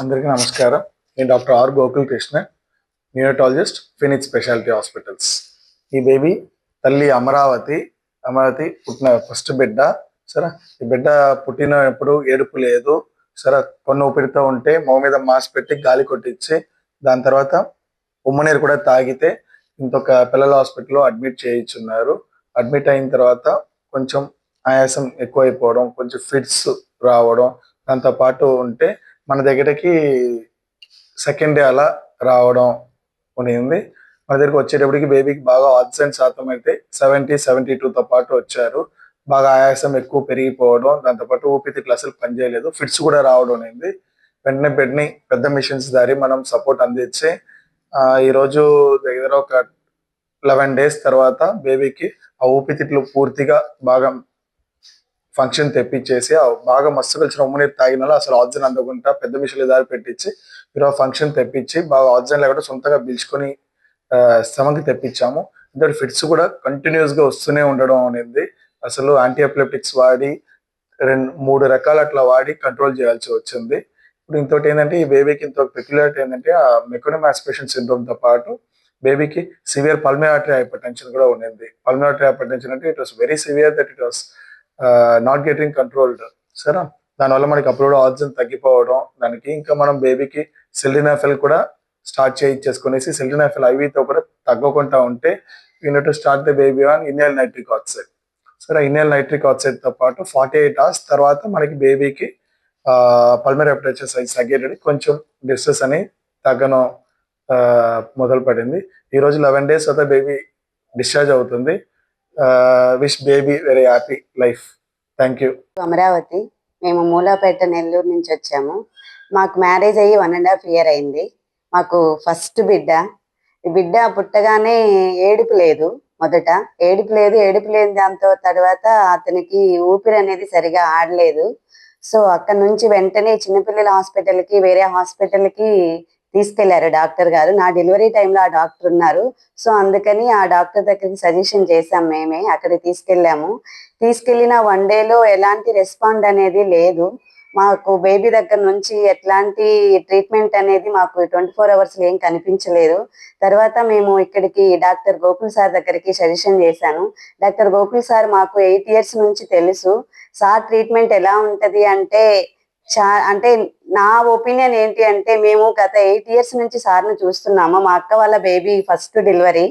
అందరికీ నమస్కారం. నేను doctor R Gokul Krishna neurologist Phoenix speciality hospitals ఈ బేబీ తల్లి అమరావతి అమరావతి పుట్టిన ఫస్ట్ బిడ్డ. సరే ఈ బిడ్డ పుట్టినప్పుడు ఏడుపు లేదు. సరే కొన్ని ఊపిరితో ఉంటే మొహం మీద మాస్క్ పెట్టి గాలి కొట్టించి దాని తర్వాత ఉమ్మనీరు కూడా తాగితే ఇంకొక పిల్లల హాస్పిటల్లో అడ్మిట్ చేయించున్నారు. అడ్మిట్ అయిన తర్వాత కొంచెం ఆయాసం ఎక్కువైపోవడం కొంచెం ఫిట్స్ రావడం దాంతో పాటు ఉంటే మన దగ్గరికి సెకండ్ డే అలా రావడం ఉనింది మన దగ్గరికి వచ్చేటప్పటికి బేబీకి బాగా ఆక్సిజన్ శాతం అయితే సెవెంటీ సెవెంటీ టూతో పాటు వచ్చారు. బాగా ఆయాసం ఎక్కువ పెరిగిపోవడం దాంతోపాటు ఊపిరితిట్లు అసలు పనిచేయలేదు ఫిట్స్ కూడా రావడం అనేది వెంటనే బెడ్ని పెద్ద మిషన్స్ దారి మనం సపోర్ట్ అందించి ఈరోజు దగ్గర ఒక లెవెన్ డేస్ తర్వాత బేబీకి ఆ ఊపిరితిట్లు పూర్తిగా బాగా ఫంక్షన్ తెప్పించేసి బాగా మస్తు కలిసిన ఉమ్మ నీరు తాగిన అసలు ఆక్సిజన్ అందకుండా పెద్ద మిషన్లు దారి పెట్టించి మీరు ఫంక్షన్ తెప్పించి బాగా ఆక్సిజన్ లేకుండా సొంతంగా పిలుచుకొని శ్రమకి తెప్పించాము. ఇంతటి ఫిట్స్ కూడా కంటిన్యూస్గా వస్తూనే ఉండడం అనేది అసలు యాంటీఎపిలెప్టిక్స్ వాడి రెండు మూడు రకాలు అట్లా వాడి కంట్రోల్ చేయాల్సి వచ్చింది. ఇప్పుడు ఇంతటి ఏంటంటే ఈ బేబీకి ఇంత పెక్యులారిటీ ఏంటంటే ఆ మెకోనమ్ ఆస్పిరేషన్తో పాటు బేబీకి సివియర్ పల్మినాటరీ హైపర్టెన్షన్ కూడా ఉండింది. పల్మినాటరీ హైపర్టెన్షన్ అంటే it was very severe that it was not getting controlled సరే దానివల్ల మనకి అప్లోడ్ ఆక్సిజన్ తగ్గిపోవడం దానికి ఇంకా మనం బేబీకి సెల్డినాఫెల్ కూడా స్టార్ట్ చేయించేసుకునేసి సెల్డినాఫెల్ ఐవీతో కూడా తగ్గకుండా ఉంటే unit start the baby on inhaled nitric oxide సరే ఇన్హేల్ నైట్రిక్ ఆక్సైడ్తో పాటు ఫార్టీ ఎయిట్ అవర్స్ తర్వాత మనకి బేబీకి పల్మరీ టెంపరేచర్ సైజ్ తగ్గేటది కొంచెం డిస్ట్రెస్ అని తగ్గడం మొదలుపడింది మొదలు పడింది ఈ రోజు లెవెన్ డేస్ తర్వాత బేబీ డిశ్చార్జ్ అవుతుంది. Wish baby very happy life thank you Amaravati మేము మూలాపేట నెల్లూరు నుంచి వచ్చాము. మాకు మ్యారేజ్ అయ్యి వన్ అండ్ హాఫ్ ఇయర్ అయింది. మాకు ఫస్ట్ బిడ్డ. ఈ బిడ్డ పుట్టగానే ఏడుపు లేదు మొదట. ఏడుపు లేదు ఏడుపు లేని దాంతో తర్వాత అతనికి ఊపిరి అనేది సరిగా ఆడలేదు. సో అక్కడ నుంచి వెంటనే చిన్నపిల్లల హాస్పిటల్కి వేరే హాస్పిటల్కి తీసుకెళ్ళారు డాక్టర్ గారు. నా డెలివరీ టైంలో ఆ డాక్టర్ ఉన్నారు. సో అందుకని ఆ డాక్టర్ దగ్గరికి సజెషన్ చేశాం మేమే. అక్కడికి తీసుకెళ్ళాము. తీసుకెళ్ళిన వన్ డేలో ఎలాంటి రెస్పాండ్ అనేది లేదు. మాకు బేబీ దగ్గర నుంచి ఎట్లాంటి ట్రీట్మెంట్ అనేది మాకు ట్వంటీ ఫోర్ అవర్స్ ఏం కనిపించలేదు. తర్వాత మేము ఇక్కడికి డాక్టర్ గోకుల్ సార్ దగ్గరికి సజెషన్ చేశాను. డాక్టర్ గోకుల్ సార్ మాకు ఎయిట్ ఇయర్స్ నుంచి తెలుసు. సార్ ట్రీట్మెంట్ ఎలా ఉంటది అంటే చా అంటే నా ఒపీనియన్ ఏంటి అంటే మేము గత ఎయిట్ ఇయర్స్ నుంచి సార్ని చూస్తున్నాము. మా అక్క వాళ్ళ బేబీ ఫస్ట్ డెలివరీ.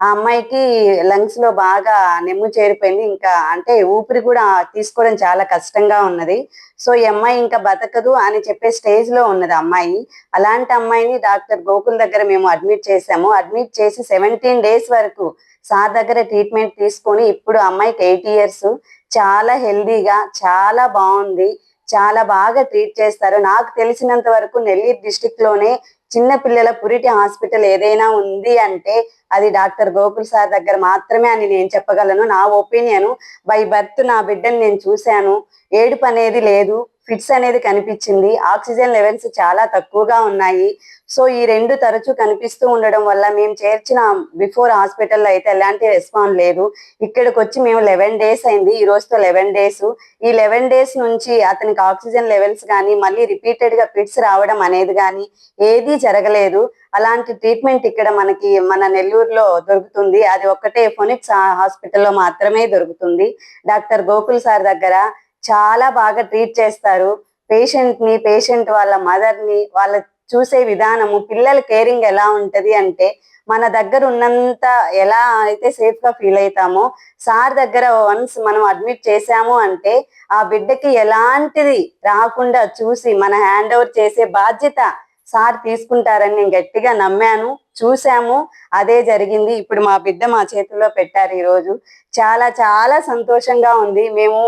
ఆ అమ్మాయికి లంగ్స్లో బాగా నెమ్ము చేరిపోయింది. ఇంకా అంటే ఊపిరి కూడా తీసుకోవడం చాలా కష్టంగా ఉన్నది. సో ఈ అమ్మాయి ఇంకా బతకదు అని చెప్పే స్టేజ్లో ఉన్నది అమ్మాయి. అలాంటి అమ్మాయిని డాక్టర్ గోకుల్ దగ్గర మేము అడ్మిట్ చేసాము అడ్మిట్ చేసి సెవెంటీన్ డేస్ వరకు సార్ దగ్గర ట్రీట్మెంట్ తీసుకొని ఇప్పుడు అమ్మాయికి ఎయిట్ ఇయర్స్. చాలా హెల్దీగా చాలా బాగుంది. చాలా బాగా ట్రీట్ చేస్తారు. నాకు తెలిసినంత వరకు నెల్లూరు డిస్టిక్లోనే చిన్న పిల్లల పురిటి హాస్పిటల్ ఏదైనా ఉంది అంటే అది డాక్టర్ గోకుల్ సార్ దగ్గర మాత్రమే అని నేను చెప్పగలను. నా ఒపీనియన్ బై బర్త్ నా బిడ్డని నేను చూశాను. ఏడుపు అనేది లేదు. ఫిట్స్ అనేది కనిపించింది. ఆక్సిజన్ లెవెల్స్ చాలా తక్కువగా ఉన్నాయి. సో ఈ రెండు తరచూ కనిపిస్తూ ఉండడం వల్ల మేము చేర్చిన బిఫోర్ హాస్పిటల్లో అయితే ఎలాంటి రెస్పాన్స్ లేదు. ఇక్కడికి వచ్చి మేము లెవెన్ డేస్ అయింది. ఈ రోజుతో లెవెన్ డేస్. ఈ లెవెన్ డేస్ నుంచి అతనికి ఆక్సిజన్ లెవెల్స్ కానీ మళ్ళీ రిపీటెడ్గా ఫిట్స్ రావడం అనేది కానీ ఏదీ జరగలేదు. అలాంటి ట్రీట్మెంట్ ఇక్కడ మనకి మన నెల్లూరులో దొరుకుతుంది. అది ఒక్కటే ఫోనిక్స్ హాస్పిటల్లో మాత్రమే దొరుకుతుంది. డాక్టర్ గోకుల్ సార్ దగ్గర చాలా బాగా ట్రీట్ చేస్తారు. పేషెంట్ని పేషెంట్ వాళ్ళ మదర్ని వాళ్ళ చూసే విధానము పిల్లల కేరింగ్ ఎలా ఉంటది అంటే మన దగ్గర ఉన్నంత ఎలా అయితే సేఫ్గా ఫీల్ అవుతామో సార్ దగ్గర వన్స్ మనం అడ్మిట్ చేసాము అంటే ఆ బిడ్డకి ఎలాంటిది రాకుండా చూసి మన హ్యాండ్ ఓవర్ చేసే బాధ్యత సార్ తీసుకుంటారని నేను గట్టిగా నమ్మాను చూసాము అదే జరిగింది. ఇప్పుడు మా బిడ్డ మా చేతుల్లో పెట్టారు ఈరోజు. చాలా చాలా సంతోషంగా ఉంది. మేము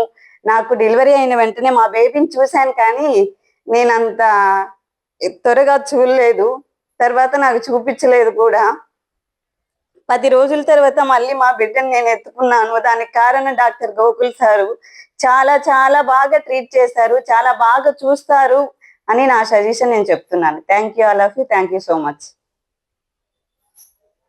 నాకు డెలివరీ అయిన వెంటనే మా బేబీని చూశాను కానీ నేను అంత త్వరగా చూడలేదు. తర్వాత నాకు చూపించలేదు కూడా. పది రోజుల తర్వాత మళ్ళీ మా బిడ్డని నేను ఎత్తుకున్నాను. దానికి కారణం డాక్టర్ గోకుల్ సారు. చాలా చాలా బాగా ట్రీట్ చేశారు. చాలా బాగా చూస్తారు అని నా సజెషన్ నేను చెప్తున్నాను. Thank you all of you thank you so much